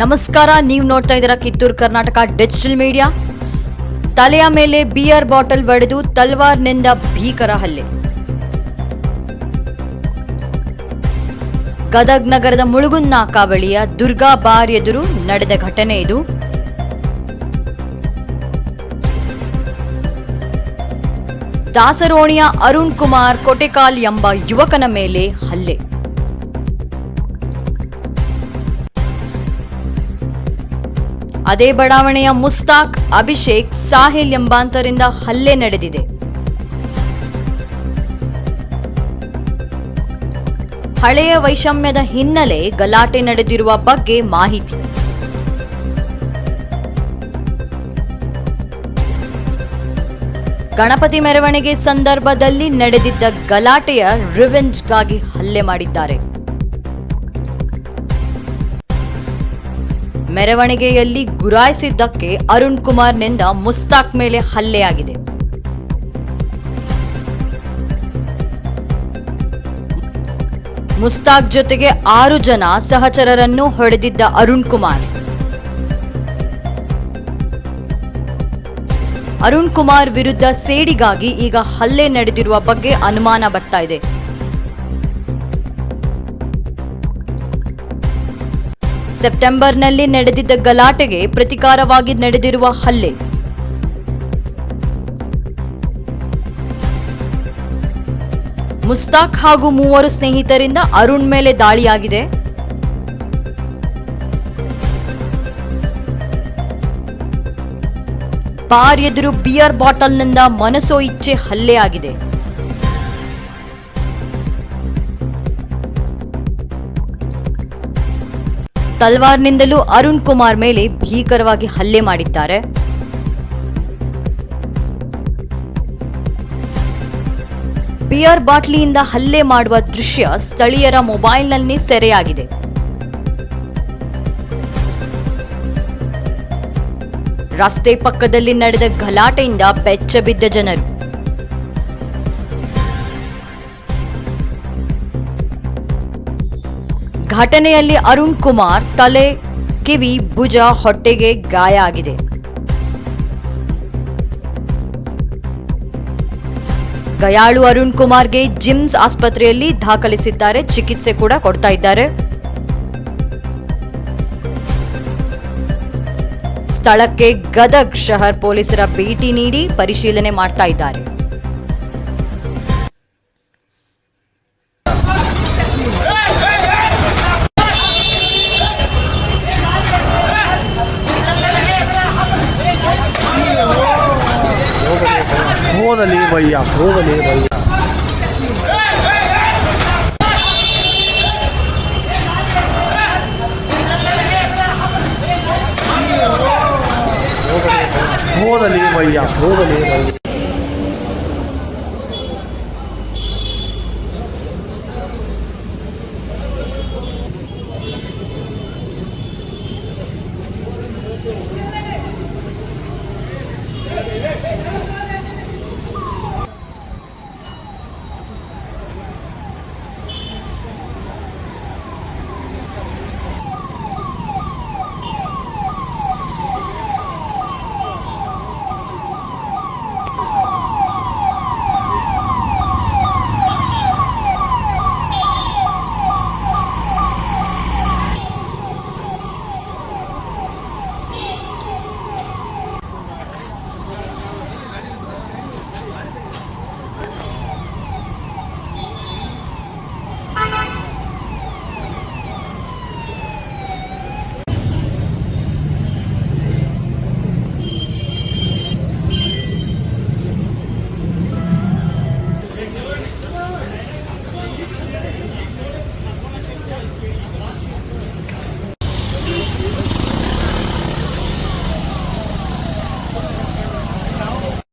ನಮಸ್ಕಾರ, ನೀವು ನೋಡ್ತಾ ಇದ್ದೀರಾ ಕಿತ್ತೂರು ಕರ್ನಾಟಕ ಡಿಜಿಟಲ್ ಮೀಡಿಯಾ. ತಲೆಯ ಮೇಲೆ ಬಿಯರ್ ಬಾಟಲ್ ಒಡೆದು ತಲ್ವಾರ್ನಿಂದ ಭೀಕರ ಹಲ್ಲೆ. ಗದಗ್ ನಗರದ ಮುಳುಗುನ್ನಾಕ ಬಳಿಯ ದುರ್ಗಾ ಬಾರ್ ಎದುರು ನಡೆದ ಘಟನೆ ಇದು. ದಾಸರೋಣಿಯ ಅರುಣ್ ಕುಮಾರ್ ಕೊಟೆಕಾಲ್ ಎಂಬ ಯುವಕನ ಮೇಲೆ ಹಲ್ಲೆ. ಅದೇ ಬಡಾವಣೆಯ ಮುಸ್ತಾಕ್ ಅಭಿಷೇಕ್ ಸಾಹಿಲ್ ಎಂಬಾಂತರಿಂದ ಹಲ್ಲೆ ನಡೆದಿದೆ. ಹಳೆಯ ವೈಷಮ್ಯದ ಹಿನ್ನೆಲೆ ಗಲಾಟೆ ನಡೆದಿರುವ ಬಗ್ಗೆ ಮಾಹಿತಿ. ಗಣಪತಿ ಮೆರವಣಿಗೆ ಸಂದರ್ಭದಲ್ಲಿ ನಡೆದಿದ್ದ ಗಲಾಟೆಯ ರಿವೆಂಜ್ಗಾಗಿ ಹಲ್ಲೆ ಮಾಡಿದ್ದಾರೆ. ಮೆರವಣಿಗೆಯಲ್ಲಿ ಗುರಾಯಿಸಿದ್ದಕ್ಕೆ ಅರುಣ್ ಕುಮಾರ್ನಿಂದ ಮುಸ್ತಾಕ್ ಮೇಲೆ ಹಲ್ಲೆಯಾಗಿದೆ. ಮುಸ್ತಾಕ್ ಜೊತೆಗೆ ಆರು ಜನ ಸಹಚರರನ್ನು ಹೊಡೆದಿದ್ದ ಅರುಣ್ ಕುಮಾರ್. ಅರುಣ್ ಕುಮಾರ್ ವಿರುದ್ಧ ಸೇಡಿಗಾಗಿ ಈಗ ಹಲ್ಲೆ ನಡೆದಿರುವ ಬಗ್ಗೆ ಅನುಮಾನ ಬರ್ತಾ ಇದೆ. ಸೆಪ್ಟೆಂಬರ್ನಲ್ಲಿ ನಡೆದಿದ್ದ ಗಲಾಟೆಗೆ ಪ್ರತಿಕಾರವಾಗಿ ನಡೆದಿರುವ ಹಲ್ಲೆ. ಮುಸ್ತಾಕ್ ಹಾಗೂ ಮೂವರು ಸ್ನೇಹಿತರಿಂದ ಅರುಣ್ ಮೇಲೆ ದಾಳಿಯಾಗಿದೆ. ಬಾರ್ ಎದುರು ಬಿಯರ್ ಬಾಟಲ್ನಿಂದ ಮನಸೋ ಇಚ್ಛೆ ಹಲ್ಲೆಯಾಗಿದೆ. ತಲ್ವಾರ್ನಿಂದಲೂ ಅರುಣ್ ಕುಮಾರ್ ಮೇಲೆ ಭೀಕರವಾಗಿ ಹಲ್ಲೆ ಮಾಡಿದ್ದಾರೆ. ಬಿಯರ್ ಬಾಟ್ಲಿಯಿಂದ ಹಲ್ಲೆ ಮಾಡುವ ದೃಶ್ಯ ಸ್ಥಳೀಯರ ಮೊಬೈಲ್ನಲ್ಲಿ ಸೆರೆಯಾಗಿದೆ. ರಸ್ತೆ ಪಕ್ಕದಲ್ಲಿ ನಡೆದ ಗಲಾಟೆಯಿಂದ ಬೆಚ್ಚಬಿದ್ದ ಜನರು. ಘಟನೆಯಲ್ಲಿ ಅರುಣ್ ಕುಮಾರ್ ತಲೆ ಕಿವಿ ಭುಜ ಹೊಟ್ಟೆಗೆ ಗಾಯ ಆಗಿದೆ. ಗಯಾಳು ಅರುಣ್ ಕುಮಾರ್ಗೆ ಜಿಮ್ಸ್ ಆಸ್ಪತ್ರೆಯಲ್ಲಿ ದಾಖಲಿಸಿದ್ದಾರೆ, ಚಿಕಿತ್ಸೆ ಕೂಡ ಕೊಡ್ತಾ ಇದ್ದಾರೆ. ಸ್ಥಳಕ್ಕೆ ಗದಗ್ ಶಹರ್ ಪೊಲೀಸರ ಭೇಟಿ ನೀಡಿ ಪರಿಶೀಲನೆ ಮಾಡ್ತಾ ಇದ್ದಾರೆ. 我的灵魂一样，所有的灵魂一样。我的灵魂一样，所的灵魂一样。